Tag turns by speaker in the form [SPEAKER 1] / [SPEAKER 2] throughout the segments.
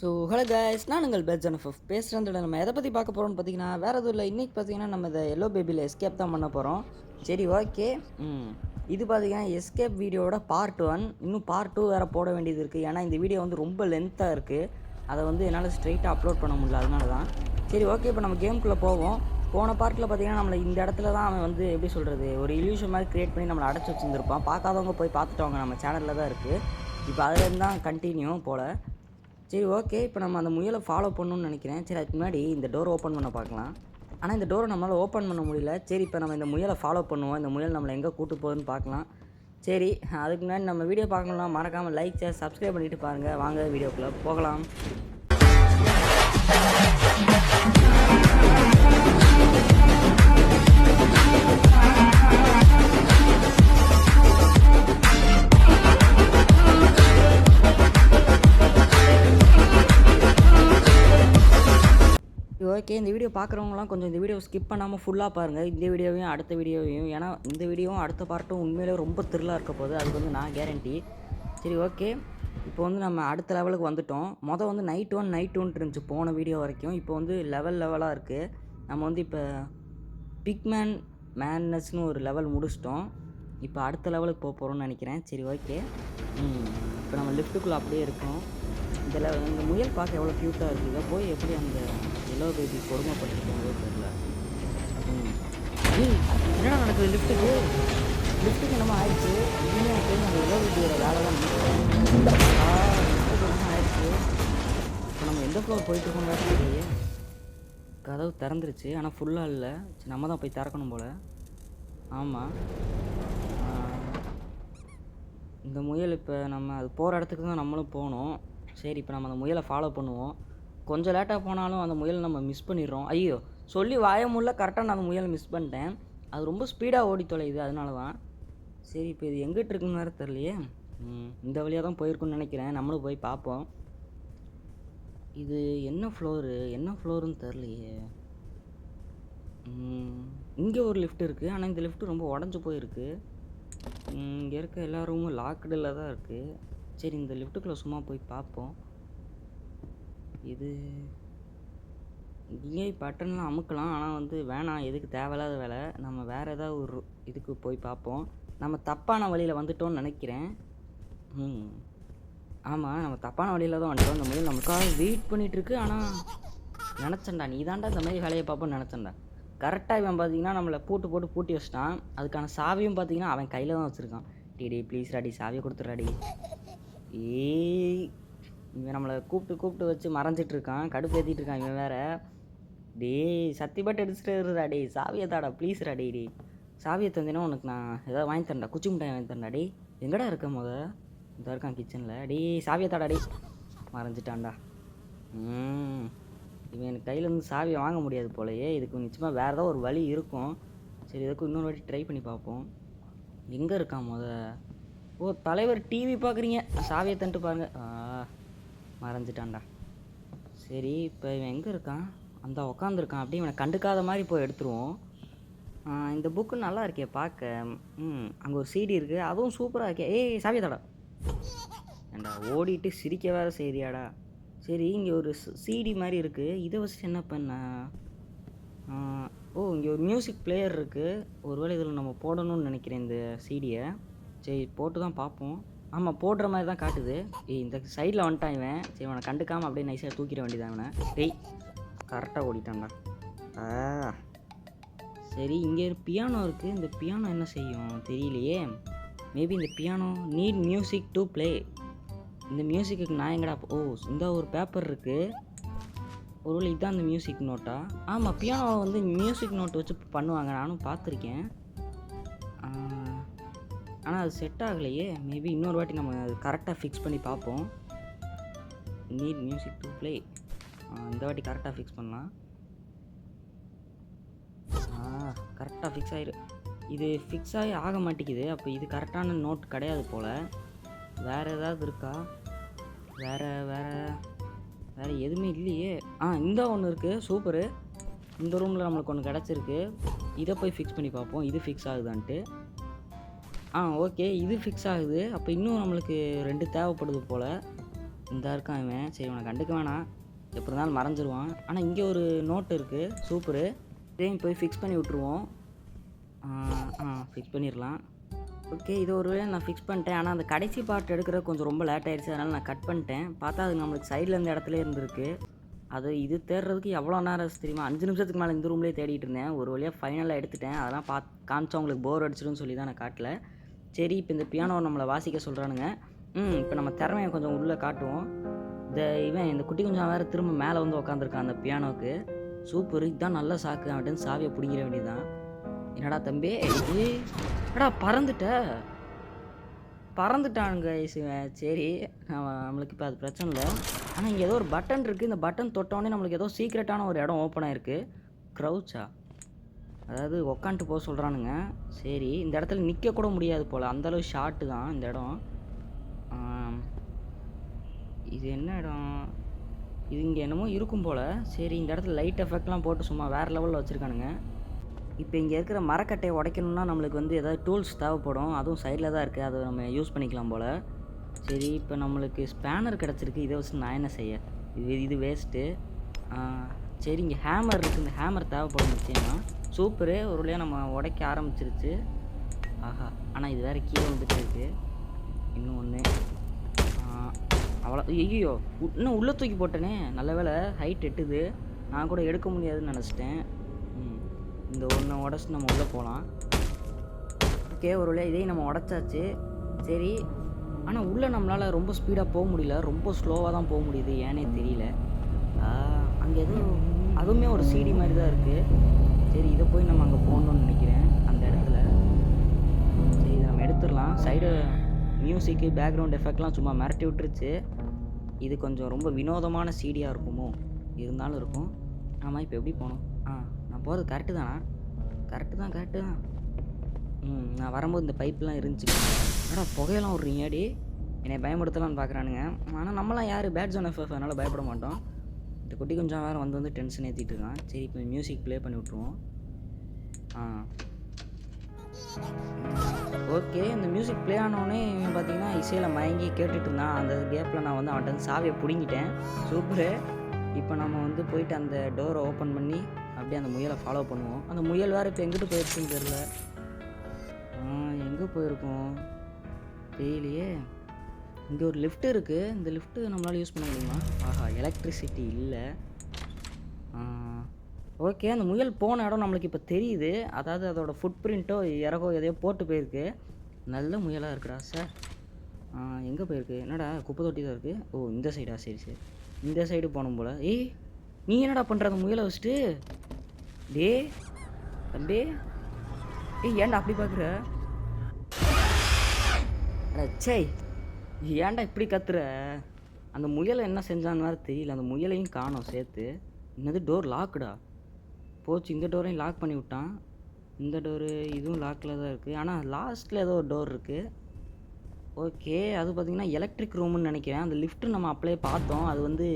[SPEAKER 1] So hello guys நான் உங்கள் bed ஜனஃபப் பேசுகிறத நம்ம எதை பற்றி பார்க்க போகிறோம்னு பார்த்தீங்கன்னா வேறு எதுவும் இல்லை. இன்றைக்கி பார்த்தீங்கன்னா நம்ம இந்த எல்லோ பேபியில் எஸ்கேப் தான் பண்ண போகிறோம் சரி ஓகே ம். இது பார்த்தீங்கன்னா எஸ்கேப் வீடியோவோட பார்ட் ஒன் இன்னும் பார்ட் டூ வேறு போட வேண்டியது இருக்குது ஏன்னா இந்த வீடியோ வந்து ரொம்ப லென்த்தாக இருக்குது அதை வந்து என்னால் ஸ்ட்ரைட்டாக அப்லோட் பண்ண முடியல. அதனால தான் சரி ஓகே இப்போ நம்ம கேமுக்குள்ளே போவோம். போன பார்ட்டில் பார்த்தீங்கன்னா நம்மளை இந்த இடத்துல தான் அவன் வந்து எப்படி சொல்கிறது ஒரு இல்யூஷன் மாதிரி க்ரியேட் பண்ணி நம்மளை அடைச்சி வச்சுருந்துருப்பான். பார்க்காதவங்க போய் பார்த்துட்டவங்க நம்ம சேனலில் தான் இருக்குது இப்போ அதுலேருந்து தான் கண்டினியூ போல். சரி ஓகே இப்போ நம்ம அந்த முயலை ஃபாலோ பண்ணணும்னு நினைக்கிறேன். சரி அதுக்கு முன்னாடி இந்த டோர் ஓப்பன் பண்ண பார்க்கலாம். ஆனால் இந்த டோரை நம்மளால் ஓப்பன் பண்ண முடியல. சரி இப்போ நம்ம இந்த முயலை ஃபாலோ பண்ணுவோம். இந்த முயல் நம்மளை எங்கே கூட்டு போகுதுன்னு பார்க்கலாம். சரி அதுக்கு முன்னாடி நம்ம வீடியோ பார்க்கணும்னா மறக்காமல் லைக் சார் சப்ஸ்கிரைப் பண்ணிவிட்டு பாருங்கள் வாங்க வீடியோக்குள்ளே போகலாம். ஓகே இந்த வீடியோ பார்க்குறவங்களாம் கொஞ்சம் இந்த வீடியோ ஸ்கிப் பண்ணாமல் ஃபுல்லாக பாருங்கள் இந்த வீடியோவையும் அடுத்த வீடியோவையும். ஏன்னா இந்த வீடியோவும் அடுத்த பார்ட்டும் உண்மையிலே ரொம்ப த்ரில்லாக இருக்க போகுது. அதுக்கு வந்து நான் கேரண்டி சரி ஓகே. இப்போ வந்து நம்ம அடுத்த லெவலுக்கு வந்துட்டோம். மொதல் வந்து நைட் ஒன் நைட் ஒன்ட்டு இருந்துச்சு போன வீடியோ வரைக்கும். இப்போ வந்து லெவல் லெவலாக இருக்குது நம்ம வந்து இப்போ பிக்மேன் மேன்னஸ்னு ஒரு லெவல் முடிச்சிட்டோம். இப்போ அடுத்த லெவலுக்கு போக போகிறோம்னு நினைக்கிறேன். சரி ஓகே. இப்போ நம்ம லிஃப்ட்டுக்குள்ளே அப்படியே இருக்கோம். இந்த லெவல் இந்த முயல் பார்க்க எவ்வளோ க்யூட்டாக இருக்குது போய் எப்படி அந்த எல்லோ பேபி கொடுமைப்பட்டிருக்காங்களோ தெரியல. என்னடா நடக்குது? லிஃப்ட்டுக்கு லிஃப்ட்டுக்கு என்னமோ ஆயிடுச்சு. இன்னும் எனக்கு அந்த எல்லோ பேபியோட வேலை தான் லிஃப்ட்டுக்கு என்னமோ ஆயிடுச்சு. இப்போ நம்ம எந்த ஃப்ளோர் போயிட்டு இருக்கோம் தெரியலையே. கதவு திறந்துருச்சு. ஆனால் ஃபுல்லாக இல்லை. நம்ம தான் போய் திறக்கணும் போல். ஆமாம் இந்த முயல் இப்போ நம்ம அது போகிற இடத்துக்கு தான் நம்மளும் போகணும் சரி இப்போ நம்ம அந்த முயலை ஃபாலோ பண்ணுவோம். கொஞ்சம் லேட்டாக போனாலும் அந்த முயலை நம்ம மிஸ் பண்ணிடுறோம். ஐயோ சொல்லி வாய முடியல கரெக்டாக நான் அந்த முயலை மிஸ் பண்ணிட்டேன். அது ரொம்ப ஸ்பீடாக ஓடி தொலையுது அதனால தான் சரி இப்போ இது எங்கிட்டு இருக்குன்னு வேறு தெரியலையே. இந்த வழியாக தான் போயிருக்குன்னு நினைக்கிறேன். நம்மளும் போய் பார்ப்போம். இது என்ன ஃப்ளோரு என்ன ஃப்ளோருன்னு தெரிலையே இங்கே ஒரு லிஃப்ட் இருக்குது ஆனால் இந்த லிஃப்ட் ரொம்ப உடஞ்சி போயிருக்கு. இங்கே இருக்க எல்லா ரூமும் லாக்டில் தான் இருக்குது சரி இந்த லிஃப்ட்டுக்குள்ளே சும்மா போய் பார்ப்போம். இது இங்கே பட்டன்லாம் அமுக்கலாம். ஆனால் வந்து வேணாம். எதுக்கு தேவையில்லாத வேலை. நம்ம வேறு ஏதாவது ஒரு இதுக்கு போய் பார்ப்போம். நம்ம தப்பான வழியில் வந்துட்டோம்னு நினைக்கிறேன். ம். ஆமாம் நம்ம தப்பான வழியில் தான் வந்துட்டோம். இந்த முயல் நமக்காக வெயிட் பண்ணிகிட்ருக்கு ஆனால் நினச்சேன்டா. நீ தாண்டா இந்த மாதிரி வேலையை பார்ப்போன்னு நினச்சேன்டா. கரெக்டாக இவன் பார்த்தீங்கன்னா நம்மளை பூட்டு போட்டு பூட்டி வச்சிட்டான். அதுக்கான சாவியும் பார்த்தீங்கன்னா அவன் கையில் தான் வச்சுருக்கான். டிடி ப்ளீஸ் ராடி சாவியை கொடுத்துட்றாடி ஏய். இவன் நம்மளை கூப்பிட்டு கூப்பிட்டு வச்சு மறைஞ்சிட்டு இருக்கான் கடுப்பு ஏற்றிட்டு இருக்கான் இவன் வேற. டேய் சத்தி பட்டு அடிச்சுட்டு இருடா டேய். சாவியை தாடா ப்ளீஸ் டா டேய் சாவியை தந்தேன்னா உனக்கு நான் ஏதாவது வாங்கி தரேன்டா. குச்சி மிட்டாய் வாங்கி தரேன்டா டேய். எங்கடா இருக்க முத? இதாக இருக்கான் கிச்சனில் டேய் சாவியை தாடா டேய். மறைஞ்சிட்டான்டா. ம். இவன் எனக்கு கையிலேருந்து சாவியை வாங்க முடியாது போலயே. இதுக்கு நிச்சயமாக வேறு ஏதாவது ஒரு வழி இருக்கும். சரி இதுக்கு இன்னொரு வாட்டி ட்ரை பண்ணி பார்ப்போம். எங்கே இருக்கான் முத? ஓ தலைவர் டிவி பார்க்குறீங்க சாவியை தந்துட்டு பாருங்கள் ஆ. மறைஞ்சிட்டான்டா சரி இப்போ இவன் எங்கே இருக்கான்? அந்த உக்காந்துருக்கான். அப்படியே இவனை கண்டுக்காத மாதிரி போய் எடுத்துருவோம். இந்த புக்கு நல்லா இருக்கே பார்க்க ம் அங்கே ஒரு சீடி இருக்குது அதுவும் சூப்பராக இருக்கே. ஏய் சாவியதாடா ஏண்டா ஓடிட்டு சிரிக்க வேற செய்தியாடா சரி இங்கே ஒரு சிடி மாதிரி இருக்குது இதை வச்சுட்டு என்ன பண்ண? ஓ இங்கே ஒரு மியூசிக் பிளேயர் இருக்குது ஒருவேளை இதில் நம்ம போடணும்னு நினைக்கிறேன் இந்த சிடியை சரி போட்டு தான் பார்ப்போம். ஆமாம் போடுற மாதிரி தான் காட்டுது. ஏய் இந்த சைடில் வந்துட்டான் இவன். சரி அவனை கண்டுக்காமல் அப்படியே நைஸாக தூக்கிட வேண்டியதான் இவனை. டேய் கரெக்டாக ஓடிட்டான்டா. ஆ. சரி இங்கே பியானோ இருக்குது இந்த பியானோ என்ன செய்யும் தெரியலையே. மேபி இந்த piano need music to play இந்த மியூசிக்கு நான் எங்கடா ஓ இந்த ஒரு பேப்பர் இருக்குது ஒருவேளை இதுதான் அந்த மியூசிக் நோட்டா ஆமாம் பியானோ வந்து மியூசிக் நோட் வச்சு பண்ணுவாங்க. நானும் பார்த்துருக்கேன். ஆனால் அது செட் ஆகலையே. மேபி இன்னொரு வாட்டி நம்ம அது கரெக்டாக ஃபிக்ஸ் பண்ணி பார்ப்போம். நீட் மியூசிக் டு ப்ளே இந்த வாட்டி கரெக்டாக ஃபிக்ஸ் பண்ணலாம். கரெக்டாக ஃபிக்ஸ் ஆகிரு இது ஃபிக்ஸ் ஆகி ஆக மாட்டேங்குது. அப்போ இது கரெக்டான நோட் கிடையாது போல். வேறு ஏதாவது இருக்கா? வேறு வேறு வேறு எதுவுமே இல்லையே. ஆ இந்த ஒன்று இருக்குது சூப்பரு இந்த ரூமில் நம்மளுக்கு ஒன்று கிடச்சிருக்கு. இதை போய் ஃபிக்ஸ் பண்ணி பார்ப்போம். இது ஃபிக்ஸ் ஆகுதான்ட்டு. ஆ ஓகே இது ஃபிக்ஸ் ஆகுது. அப்போ இன்னும் நம்மளுக்கு ரெண்டு தேவைப்படுது போல். இந்த இருக்கான் இவன். சரி இவனை கண்டுக்க வேணாம். எப்படி இருந்தாலும் மறைஞ்சிருவான். ஆனால் இங்கே ஒரு நோட் இருக்குது சூப்பரு. இதையும் போய் ஃபிக்ஸ் பண்ணி விட்ருவோம் ஆ ஃபிக்ஸ் பண்ணிடலாம் ஓகே இது ஒரு வேளை நான் ஃபிக்ஸ் பண்ணிட்டேன். ஆனால் அந்த கடைசி பார்ட் எடுக்கிற கொஞ்சம் ரொம்ப லேட் ஆயிடுச்சு. அதனால் நான் கட் பண்ணிட்டேன். பார்த்தா அது நம்மளுக்கு சைடில் இருந்த இடத்துல இருந்திருக்கு. அது இது தேடுறதுக்கு எவ்வளோ நேரம் தெரியுமா? அஞ்சு நிமிஷத்துக்கு மேலே இந்த ரூம்லேயே தேடிட்டு இருந்தேன். ஒரு வழியாக ஃபைனலாக எடுத்துட்டேன். அதெல்லாம் பார்த்து காமிச்சா உங்களுக்கு போர் அடிச்சிடும்னு சொல்லி தான் நான் காட்டல. சரி இப்போ இந்த பியானோ நம்மளை வாசிக்க சொல்கிறானுங்க ம் இப்போ நம்ம திறமையை கொஞ்சம் உள்ளே காட்டுவோம். இந்த இவன் இந்த குட்டி கொஞ்சம் வேறு திரும்ப மேலே வந்து உக்காந்துருக்கான் அந்த பியானோக்கு சூப்பர் இதுதான் நல்ல சாக்கு அப்படின்னு சாவியை பிடிங்கிற வேண்டியதுதான். என்னடா தம்பி ஏய், என்னடா பறந்துட்ட? பறந்துட்டானுங்க இவன். சரி நம்மளுக்கு இப்போ அது பிரச்சனை இல்லை. ஆனால் இங்கே ஏதோ ஒரு பட்டன் இருக்குது இந்த பட்டன் தொட்டோடனே நம்மளுக்கு ஏதோ சீக்ரெட்டான ஒரு இடம் ஓப்பன் ஆகிருக்கு க்ரௌச்சா அதாவது உக்காந்துட்டு போக சொல்கிறானுங்க சரி இந்த இடத்துல நிற்கக்கூட முடியாது போல். அந்தளவு ஷார்ட்டு தான் இந்த இடம். இது என்ன இடம்? இது இங்கே என்னமோ இருக்கும் போல். சரி இந்த இடத்துல லைட் எஃபெக்ட்லாம் போட்டு சும்மா வேறு லெவலில் வச்சுருக்கானுங்க. இப்போ இங்கே இருக்கிற மரக்கட்டையை உடைக்கணும்னா நம்மளுக்கு வந்து ஏதாவது டூல்ஸ் தேவைப்படும். அதுவும் சைடில் தான் இருக்குது அதை நம்ம யூஸ் பண்ணிக்கலாம் போல். சரி இப்போ நம்மளுக்கு ஸ்பேனர் கிடச்சிருக்கு. இதை வச்சு நான் என்ன செய்ய? இது இது வேஸ்ட்டு சரி இங்கே ஹேமர் இருக்குது இந்த ஹேமர் தேவைப்படும் நிச்சயமாக சூப்பரு. ஒரு வழியாக நம்ம உடைக்க ஆரம்பிச்சிருச்சு. ஆஹா ஆனால் இது வேறு கீழே வந்துட்டு இருக்கு இன்னும் ஒன்று அவ்வளோ ஐயோ இன்னும் உள்ளே தூக்கி போட்டேனே. நல்ல வேளை ஹைட் எட்டுது. நான் கூட எடுக்க முடியாதுன்னு நினச்சிட்டேன். இந்த ஒன்று உடச்சி நம்ம உள்ளே போகலாம் ஓகே ஒரு வழியாக இதையும் நம்ம உடச்சாச்சு. சரி. ஆனால் உள்ளே நம்மளால் ரொம்ப ஸ்பீடாக போக முடியல. ரொம்ப ஸ்லோவாக தான் போக முடியுது. ஏனே தெரியல. அங்கே எதுவும் அதுவுமே ஒரு சிடி மாதிரி தான் இருக்குது சரி இதை போய் நம்ம அங்கே போகணும்னு நினைக்கிறேன் அந்த இடத்துல. சரி இதை நம்ம எடுத்துடலாம். சைடு மியூசிக்கு பேக்ரவுண்ட் எஃபெக்ட்லாம் சும்மா மிரட்டி விட்டுருச்சு. இது கொஞ்சம் ரொம்ப வினோதமான சீடியாக இருக்குமோ? இருந்தாலும் இருக்கும். ஆமாம் இப்போ எப்படி போகணும்? ஆ நான் போகிறது கரெக்டு தானா? கரெக்டு தான் கரெக்டு தான். ம் நான் வரும்போது இந்த பைப்லாம் இருந்துச்சு ஆனால் புகையெல்லாம் விட்றீங்கடி என்னை பயமுடுத்தலாம்னு பார்க்குறானுங்க ஆனால் நம்மலாம் யார்? பேட் ஜோன் எஃப்எஃப் அதனால் பயப்பட மாட்டோம். இந்த குட்டி கொஞ்சம் வேறு வந்து வந்து டென்ஷன் ஏற்றிட்டு இருக்கான். சரி இப்போ மியூசிக் ப்ளே பண்ணி விட்ருவோம் ஆ. ஓகே இந்த மியூசிக் ப்ளே ஆனோடனே இவன் பார்த்தீங்கன்னா இசையில் மயங்கி கேட்டுட்டு இருந்தான். அந்த கேப்பில் நான் வந்து அவன்கிட்ட வந்து சாவியை பிடுங்கிட்டேன். சூப்பரு இப்போ நம்ம வந்து போயிட்டு அந்த டோரை ஓப்பன் பண்ணி அப்படியே அந்த முயலை ஃபாலோ பண்ணுவோம். அந்த முயல் வேறு இப்போ எங்கிட்டு போயிடுச்சுன்னு தெரில எங்கே போயிருக்கோம்? தெரியலையே. இங்கே ஒரு லிஃப்ட் இருக்குது இந்த லிஃப்ட்டு நம்மளால் யூஸ் பண்ண முடியுமா? ஆஹா எலக்ட்ரிசிட்டி இல்லை. ஓகே அந்த முயல் போன இடம் நம்மளுக்கு இப்போ தெரியுது. அதாவது அதோட ஃபுட் பிரிண்ட்டோ இறகோ எதையோ போட்டு போயிருக்கு. நல்ல முயலாக இருக்குடா சார் எங்கே போயிருக்கு? என்னடா குப்பை தொட்டி தான் இருக்குது ஓ இந்த சைடா சரி சரி. இந்த சைடு போகணும் போல். ஏய் நீ என்னடா பண்ணுற அந்த முயலை வச்சுட்டு. டே தம்பி. ஏய் ஏன்டா அப்படி பார்க்குற சே ஏன்டா இப்படி கத்துற? அந்த முயலை என்ன செஞ்சான்னு வேறு தெரியல. அந்த முயலையும் காணோம் சேர்த்து. என்னது டோர் லாக்குடா போச்சு இந்த டோரையும் லாக் பண்ணி விட்டான். இந்த டோரு இதுவும் லாக்கில் தான் இருக்குது ஆனால் லாஸ்ட்டில் ஏதோ ஒரு டோர் இருக்குது ஓகே அது பார்த்திங்கன்னா எலக்ட்ரிக் ரூம்னு நினைக்கிறேன். அந்த லிஃப்ட்டு நம்ம அப்ளை பார்த்தோம். அது வந்து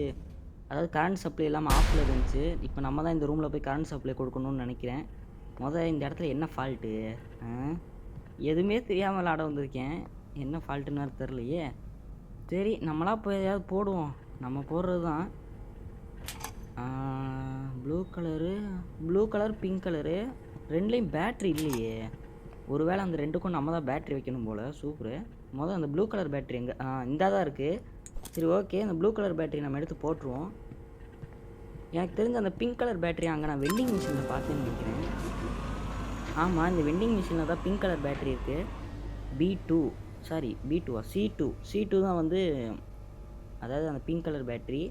[SPEAKER 1] அதாவது கரண்ட் சப்ளை இல்லாமல் ஆஃபில் இருந்துச்சு. இப்போ நம்ம தான் இந்த ரூமில் போய் கரண்ட் சப்ளை கொடுக்கணும்னு நினைக்கிறேன். முதல் இந்த இடத்துல என்ன ஃபால்ட்டு எதுவுமே தெரியாமல் விளாட வந்திருக்கேன். என்ன ஃபால்ட்டுன்னு தெரிலையே சரி நம்மளாக போய் எதையாவது போடுவோம். நம்ம போடுறது தான் blue colour blue colour pink colour ரெண்டுலேயும் பேட்ரி இல்லையே. ஒருவேளை அந்த ரெண்டுக்கும் நம்ம தான் பேட்ரி வைக்கணும் போல். சூப்பரு முதல் அந்த ப்ளூ கலர் பேட்ரி எங்கே ஆ இந்த தான் இருக்குது சரி ஓகே அந்த ப்ளூ கலர் பேட்ரி நம்ம எடுத்து போட்டுருவோம். எனக்கு தெரிஞ்ச அந்த பிங்க் கலர் பேட்டரி அங்கே நான் வெண்டிங் மிஷினில் பார்த்தேன்னு நினைக்கிறேன். ஆமாம் இந்த வெண்டிங் மிஷினில் தான் பிங்க் கலர் பேட்டரி இருக்குது பி டூ சாரி பி டூவா சி டூ சி டூ தான் வந்து அதாவது அந்த பிங்க் கலர் பேட்ரி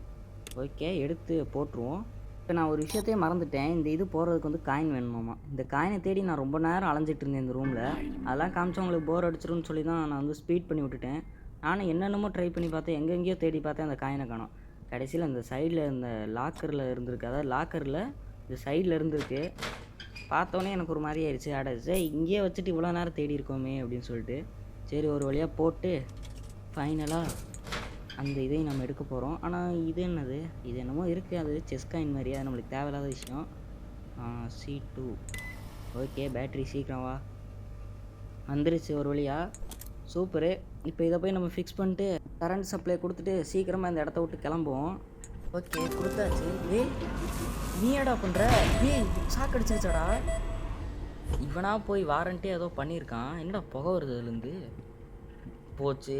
[SPEAKER 1] ஓகே எடுத்து போட்டுருவோம். இப்போ நான் ஒரு விஷயத்தையே மறந்துட்டேன். இந்த இது போகிறதுக்கு வந்து காயின் வேணுமாமா? இந்த காயினை தேடி நான் ரொம்ப நேரம் அலைஞ்சிட்டு இருந்தேன் இந்த ரூமில் அதெல்லாம் காமிச்சவங்களுக்கு போர் அடிச்சிரும்னு சொல்லி தான் நான் வந்து ஸ்பீட் பண்ணி விட்டுட்டேன். நானும் என்னென்னமோ ட்ரை பண்ணி பார்த்தேன். எங்கெங்கேயோ தேடி பார்த்தேன் அந்த காயினை காணும். கடைசியில் அந்த சைடில் இந்த லாக்கரில் இருந்திருக்கு. அதாவது லாக்கரில் இந்த சைடில் இருந்திருக்கு. பார்த்தோன்னே எனக்கு ஒரு மாதிரி ஆயிடுச்சு. அட இங்கேயே வச்சுட்டு இவ்வளோ நேரம் தேடி இருக்கோமே அப்படின்னு சொல்லிட்டு. சரி ஒரு வழியாக போட்டு ஃபைனலாக அந்த இதையும் நம்ம எடுக்க போகிறோம் ஆனால் இது என்னது? இது என்னமோ இருக்குது அது செஸ் காயின் மாதிரி அது நம்மளுக்கு தேவையில்லாத விஷயம். சி டூ ஓகே பேட்ரி சீக்கிரம் வா. வந்துருச்சு ஒரு வழியாக சூப்பரு. இப்போ இதை போய் நம்ம ஃபிக்ஸ் பண்ணிட்டு கரண்ட் சப்ளை கொடுத்துட்டு சீக்கிரமாக இந்த இடத்த விட்டு கிளம்புவோம். ஓகே கொடுத்தாச்சு. ஏய் நீ ஏடா பண்ணுற ஏய் சாக்கடிச்சிருச்சாடா. இவனா போய் வாரண்ட்டே ஏதோ பண்ணியிருக்கான். என்னடா புகை வருது அதுலேருந்து? போச்சு.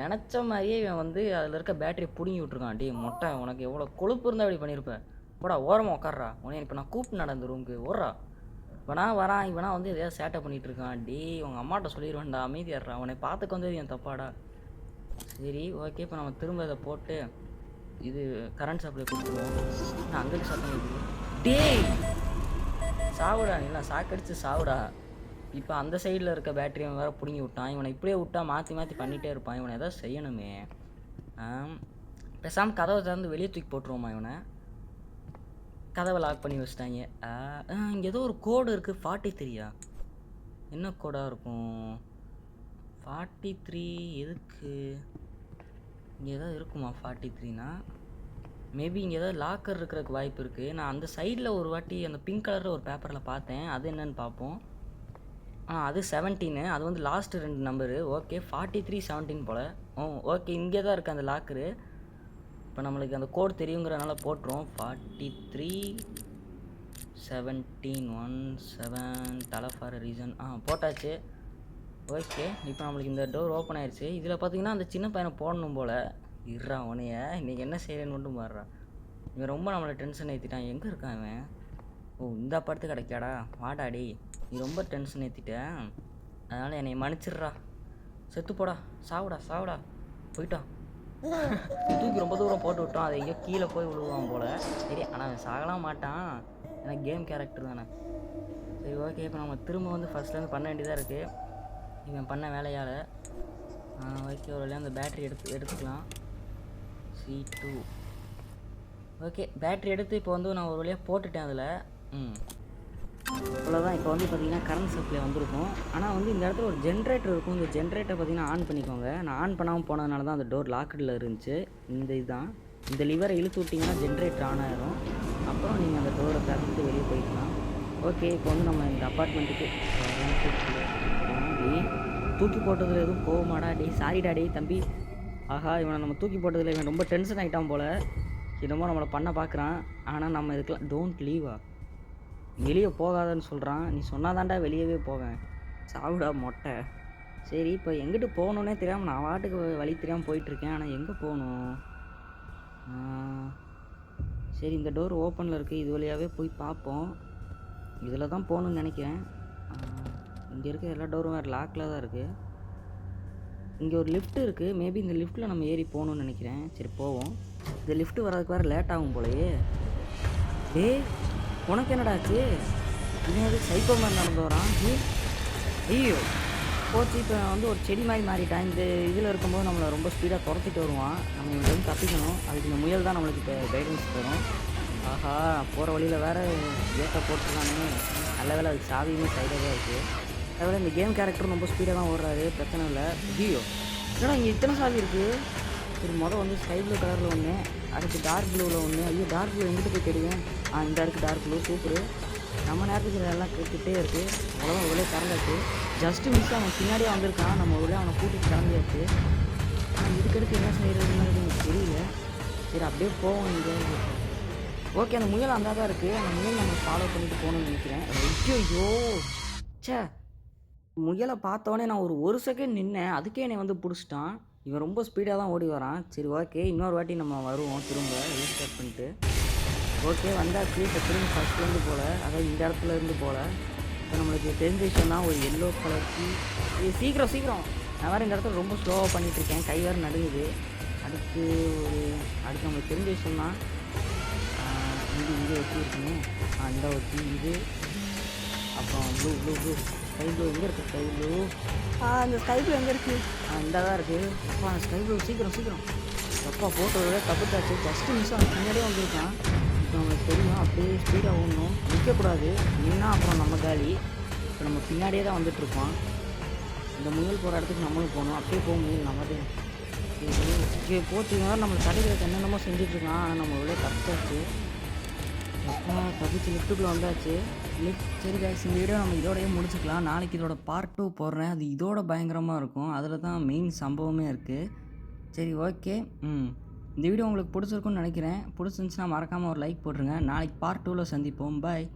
[SPEAKER 1] நினச்ச மாதிரியே இவன் வந்து அதில் இருக்க பேட்டரியை பிடுங்கி விட்ருக்கான் டே மொட்டை உனக்கு எவ்வளோ கொழுப்பு இருந்தால் இப்படி பண்ணியிருப்பேன் போடா ஓரமாக உட்காடுறா உனே இப்போ நான் கூப்பிட்டு நடந்த ரூமுக்கு ஓடுறா. இவனா வரான். இவனா வந்து எதையாவது சேட்டை பண்ணிட்டு இருக்கான். டே உங்கள் அம்மாட்ட சொல்லிடுவேன்டா அமைதியாடுறா. உன்னை பார்த்துக்கு வந்தது என் தப்பாடா. சரி ஓகே இப்போ நம்ம திரும்ப இதை போட்டு இது கரண்ட் சப்ளை கொடுத்துருவோம். நான் அங்கே சத்தம் கேட்குது டேய்! சாவுடா நீ எல்லாம் சாக்கடிச்சு சாவுடா. இப்போ அந்த சைடில் இருக்க பேட்டரி அவன் வேறு பிடுங்கி விட்டான். இவனை இப்படியே விட்டா மாற்றி மாற்றி பண்ணிகிட்டே இருப்பான். இவனை எதாவது செய்யணுமே. பேசாமல் கதவை திறந்து வெளியே தூக்கி போட்டுருவோமா இவனை? கதவை லாக் பண்ணி வச்சிட்டாங்க. இங்கே ஏதோ ஒரு கோடு இருக்குது ஃபார்ட்டி த்ரீயா என்ன கோடாக இருக்கும்? ஃபார்ட்டி த்ரீ எதுக்கு? இங்கே ஏதாவது இருக்குமா ஃபார்ட்டி த்ரீனா மேபி இங்கே ஏதாவது லாக்கர் இருக்கிறதுக்கு வாய்ப்பு இருக்குது நான் அந்த சைடில் ஒரு வாட்டி அந்த பிங்க் கலரில் ஒரு பேப்பரில் பார்த்தேன். அது என்னன்னு பார்ப்போம். ஆ அது செவன்டீனு அது வந்து லாஸ்ட்டு ரெண்டு number okay forty three seventeen போல். ஓ ஓகே இங்கே தான் இருக்குது அந்த லாக்கரு இப்போ நம்மளுக்கு அந்த கோட் தெரியுங்கிறனால போட்டுரும் forty three seventeen one seven தலை ஃபார் ரீசன் ஆ போட்டாச்சு. ஓகே இப்போ நம்மளுக்கு இந்த டோர் ஓப்பன் ஆயிடுச்சு இதில் பார்த்தீங்கன்னா அந்த சின்ன பையனை போடணும் போல். இருறா உனைய இன்றைக்கி என்ன செய்கிறேன்னு மட்டும் பாடுறான் இவன் ரொம்ப நம்மளை டென்ஷன் ஏற்றிட்டான் எங்கே இருக்கான் அவன் ஓ இந்த படத்து கிடைக்காடா? வாடாடி நீ ரொம்ப டென்ஷன் ஏற்றிட்டேன் அதனால் என்னை மன்னிச்சிடுறா. செத்து போடா. சாவுடா சாவுடா. போயிட்டான் தூக்கி ரொம்ப தூரம் போட்டு விட்டோம் அது எங்கேயோ கீழே போய் விழுவான் போல். சரி ஆனால் அவன் சாகலாம் மாட்டான். ஏன்னா கேம் கேரக்டர் தானே. சரி ஓகே இப்போ நம்ம திரும்ப வந்து ஃபஸ்ட்லேருந்து பண்ண வேண்டியதாக இருக்குது இவன் பண்ண வேலையால். ஓகே ஒரு அந்த பேட்டரி எடுத்து எடுத்துக்கலாம். சி டூ ஓகே பேட்டரி எடுத்து இப்போ வந்து நான் ஒரு வழியாக போட்டுட்டேன் அதில். ம். அவ்வளோதான் இப்போ வந்து பார்த்தீங்கன்னா கரண்ட் சப்ளை வந்திருக்கும். ஆனால் வந்து இந்த இடத்துல ஒரு ஜென்ரேட்டர் இருக்கும். இந்த ஜென்ரேட்டர் பார்த்தீங்கன்னா ஆன் பண்ணிக்கோங்க. நான் ஆன் பண்ணாமல் போனதுனால தான் அந்த டோர் லாக்கடில் இருந்துச்சு. இந்த இதுதான். இந்த லிவரை இழுத்து விட்டிங்கன்னா ஜென்ரேட்டர் ஆன் ஆயிரும். அப்புறம் நீங்கள் அந்த டோரை திறந்துட்டு வெளியே போய்க்கலாம். ஓகே இப்போ வந்து நம்ம இந்த அப்பார்ட்மெண்ட்டுக்கு தூக்கி போட்டதில் எதுவும் போகுமாடா டே சாரிடா டே தம்பி. ஆஹா இவனை நம்ம தூக்கி போட்டதில் இவன் ரொம்ப டென்ஷன் ஆகிட்டான் போல். என்னமோ நம்மளை பண்ண பார்க்குறான் ஆனால் நம்ம இதுக்கெலாம் டோன்ட் லீவா வெளியே போகாதன்னு சொல்கிறான் நீ சொன்னாதாண்டா வெளியவே போவேன். சாவிடா மொட்டை. சரி இப்போ எங்கிட்டு போகணுன்னே தெரியாமல் நான் வாட்டுக்கு வழி தெரியாமல் போயிட்டுருக்கேன். ஆனால் எங்கே போகணும்? சரி இந்த டோர் ஓப்பனில் இருக்குது இது வழியாகவே போய் பார்ப்போம். இதில் தான் போகணுன்னு நினைக்கிறேன் இங்கே இருக்க எல்லா டோரும் வேறு லாக்கில் தான் இருக்குது இங்கே ஒரு லிஃப்ட் இருக்குது மேபி இந்த லிஃப்ட்டில் நம்ம ஏறி போகணும்னு நினைக்கிறேன். சரி போவோம். இந்த லிஃப்ட் வர்றதுக்கு வேறு லேட் ஆகும் போலயே. ஏ உனக்கு என்னடாச்சு இவன் எதுக்கு சைக்கோ மாதிரி நடந்து வரான். ஏய், ஐயோ. போச்சு இப்போ வந்து ஒரு செடி மாதிரி மாறிட்டான். இந்த இதில் இருக்கும்போது நம்மளை ரொம்ப ஸ்பீடாக துரத்திட்டு வருவான். நம்ம இங்கே வந்து தப்பிக்கணும். அதுக்கு இந்த முயல் தான் நம்மளுக்கு இப்போ கைடன்ஸ் தரும். ஆஹா போகிற வழியில் வேறு ஏற்ற போட்டுருக்கானே. நல்ல வேலை அதுக்கு சாவியுமே சைடாக தான் இருக்குது அதேபோல் இந்த கேம் கேரக்டரும் ரொம்ப ஸ்பீடாக தான் ஓடுறாரு பிரச்சனை இல்லை. ஐயோ என்னடா இங்கே இத்தனை சாவி இருக்குது சரி மொதல் வந்து ஸ்கை ப்ளூ கலரில் ஒன்று அடுத்து டார்க் ப்ளூவில் ஒன்று ஐயோ டார்க் ப்ளூ எங்கிட்ட போய் தேடுவேன்? ஆ இந்த இருக்குது டார்க் ப்ளூ சூப்பரு நம்ம நேரத்துக்கு இதெல்லாம் கிட்டே இருக்குது அவ்வளோதான் உள்ளே திறந்தாச்சு ஜஸ்ட்டு மிஸ் அவன் பின்னாடியே வந்திருக்கான். நம்ம உள்ளே அவனை கூட்டிட்டு கிளம்பியாச்சு. ஆனால் இதுக்கடுத்து என்ன செய்யறதுன்னு எனக்கு தெரியல. சரி அப்படியே போவோம் இங்கே. ஓகே அந்த முயல் அந்த தான் இருக்குது அந்த முயல் நம்ம ஃபாலோ பண்ணிட்டு போகணும்னு நினைக்கிறேன். ஐயோ ஐயோ ச்சே. முயலை பார்த்தோன்னே நான் ஒரு ஒரு செகண்ட் நின்னேன். அதுக்கே என்னை வந்து பிடிச்சிட்டான். இவன் ரொம்ப ஸ்பீடாக தான் ஓடி வரான். சரி ஓகே இன்னொரு வாட்டி நம்ம வருவோம். திரும்ப ரீஸ்டார்ட் பண்ணிட்டு? ஓகே வந்தாச்சு இப்போ திரும்ப ஃபஸ்ட்லேருந்து போல். அதாவது இந்த இடத்துல இருந்து போல. இப்போ நம்மளுக்கு தெரிஞ்ச விஷயம் ஒரு எல்லோ கலர் இது சீக்கிரம் சீக்கிரம். நான் வேறு இந்த இடத்துல ரொம்ப ஸ்லோவாக பண்ணிகிட்ருக்கேன் கை வேறு நடுங்குது. அடுத்து ஒரு அடுத்து நம்மளுக்கு தெரிஞ்ச விஷயம் இது இங்கே வச்சு இருக்கணும் அந்த ஒரு இது. அப்புறம் blue blue blue sky blue எங்கே இருக்குது ஸ்கை ப்ளூ
[SPEAKER 2] ஆ அந்த ஸ்கை ப்ளூ எங்கே இருக்குது
[SPEAKER 1] ஆ இந்த தான் இருக்குது அப்பா ஸ்கை ப்ளூ சீக்கிரம் சீக்கிரம். அப்பா போட்டோட தப்புச்சாச்சு. ஜஸ்ட்டு மிஸ் அவன் பின்னாடியே வந்திருக்கான். இப்போ நம்மளுக்கு தெரியும் அப்படியே ஸ்பீடாக ஓடணும். நிற்கக்கூடாது நின்னா அப்புறம் நம்ம காலி. இப்போ நம்ம பின்னாடியே தான் வந்துட்டுருக்கோம் இந்த முயல் போகிற இடத்துக்கு நம்மளும் போகணும். அப்படியே போக முடியும் நம்மளே இங்கே போச்சு நம்மளை தடைகளுக்கு என்னென்னமோ செஞ்சுட்ருக்கான் ஆனால் நம்ம உள்ளே தப்பிச்சாச்சு அப்பா தப்பிச்சு லிஃப்ட்டுக்குள்ளே வந்தாச்சு. லிஃப்ட் சரி guys இந்த வீடியோ நம்ம இதோடய முடிச்சுக்கலாம். நாளைக்கு இதோட பார்ட் டூ போடுறேன். அது இதோட பயங்கரமாக இருக்கும். அதில் தான் மெயின் சம்பவமே இருக்குது சரி ஓகே ம். இந்த வீடியோ உங்களுக்கு பிடிச்சிருக்குன்னு நினைக்கிறேன். பிடிச்சிருந்துச்சுன்னா மறக்காமல் ஒரு லைக் போட்டுருங்க. நாளைக்கு பார்ட் டூவில் சந்திப்போம். பாய்